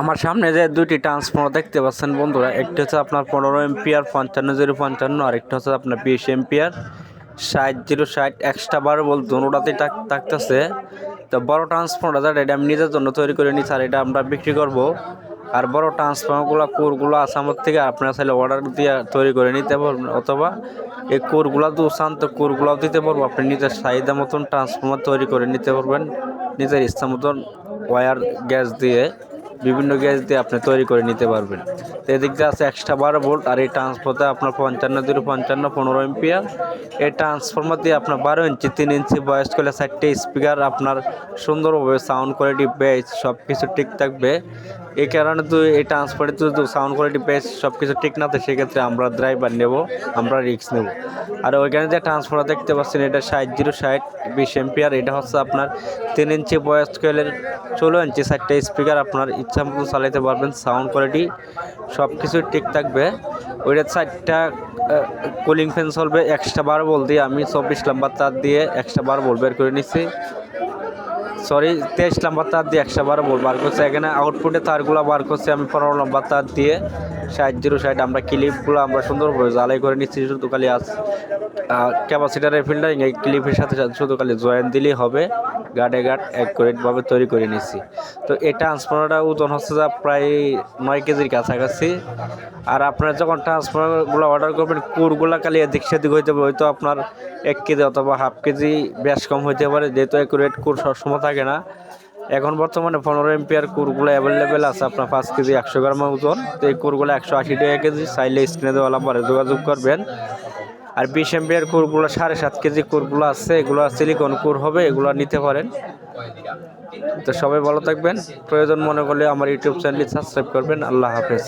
আমার সামনে যে দুইটি ট্রান্সফর্মার দেখতে পাচ্ছেন বন্ধুরা, একটি হচ্ছে আপনার পনেরো এম্পিয়ার পঞ্চান্ন জিরো পঞ্চান্ন, আর একটা হচ্ছে আপনার বিশ এম্পিয়ার ষাট জিরো ষাট এক্সট্রা বারো বল দুটাতেই থাকতেছে। তো বড় ট্রান্সফর্মার যেটা এটা আমি নিজের জন্য তৈরি করে নিচ্ছি, আর এটা আমরা বিক্রি করব। আর বড় ট্রান্সফর্মারগুলো কোরগুলো আসামের থেকে আপনারা চাইলে অর্ডার দিয়ে তৈরি করে নিতে পারবেন, অথবা এই কোরগুলো তো চান, তো কোরগুলোও দিতে পারব। আপনি নিজের চাহিদা মতন ট্রান্সফর্মার তৈরি করে নিতে পারবেন, নিজের ইচ্ছা মতন ওয়্যার গ্যাস দিয়ে, বিভিন্ন গ্যাস দিয়ে আপনি তৈরি করে নিতে পারবেন। তো এদিক দিয়ে আছে এক্সট্রা বারো ভোল্ট আর এই ট্রান্সফর্মতে আপনার পঞ্চান্ন দুই পঞ্চান্ন পনেরো এম্পিয়ার এই ট্রান্সফর্মার দিয়ে আপনার বারো ইঞ্চি, তিন ইঞ্চি বয়স করলে চারটে স্পিকার আপনার সুন্দরভাবে সাউন্ড কোয়ালিটি বেস সব কিছু ঠিক থাকবে। এই কারণে তো এই ট্রান্সফারে তো সাউন্ড কোয়ালিটি বেস সব কিছু ঠিক না, তো সেক্ষেত্রে আমরা ড্রাইভার নেব, আমরা রিস্ক নেব। আর ওইখানে যে ট্রান্সফার দেখতে পাচ্ছেন, এটা ষাট জিরো ষাট, বিশ এম্পিয়ার এটা হচ্ছে আপনার তিন ইঞ্চি বয়স স্কেলের ষোলো ইঞ্চি চারটে স্পিকার আপনার ইচ্ছা মতো চালাইতে পারবেন সাউন্ড কোয়ালিটি সব কিছু ঠিক থাকবে। ওইটা চারটা কুলিং ফ্যান চলবে এক্সট্রা বার বল দিয়ে আমি চব্বিশ নাম্বার তার দিয়ে এক্সট্রা বার বল বের করে নিচ্ছি। সরি, তেইশ নাম্বার তার দিয়ে একশো বারো বল বার করছে। এখানে আউটপুটে তারগুলো বার করছে, আমি পনেরো নাম্বার তার দিয়ে ষাট জিরো ষাট, আমরা ক্লিপগুলো আমরা সুন্দরভাবে জ্বালাই করে নিচ্ছি, শুধু খালি আজ ক্যাপাসিটারের ফিল্টারিং এই ক্লিপের সাথে সাথে শুধু খালি জয়েন দিলেই হবে গার্ডে গার্ড অ্যাকুরেটভাবে তৈরি করে নিচ্ছি। তো এই ট্রান্সফর্মারটা ওজন হচ্ছে যা প্রায় নয় কেজির কাছাকাছি। আর আপনারা যখন ট্রান্সফর্মারগুলো অর্ডার করবেন, কুরগুলো খালি এদিক সেদিক হইতে পারে হয়তো আপনার এক কেজি অথবা হাফ কেজি বেশ কম হইতে পারে, যেহেতু অ্যাকুরেট কুর সবসময় থাকে। না। এখন বর্তমানে পনেরো এম্পিয়ার কুরগুলো অ্যাভেলেবেল আছে, আপনার পাঁচ কেজি একশো গ্রাম ওজন। তো এই কুরগুলো একশো আশি টাকা কেজি, চাইলে স্ক্রিনে দেওয়ালা পরে যোগাযোগ করবেন। আর বিশ এম্পিয়ার কুরগুলো, সাড়ে সাত কেজি কুরগুলো আছে, এগুলো সিলিকন কুর হবে, এগুলো নিতে পারেন। তো সবাই ভালো থাকবেন। প্রয়োজন মনে করলে আমার ইউটিউব চ্যানেলটি সাবস্ক্রাইব করবেন। আল্লাহ হাফেজ।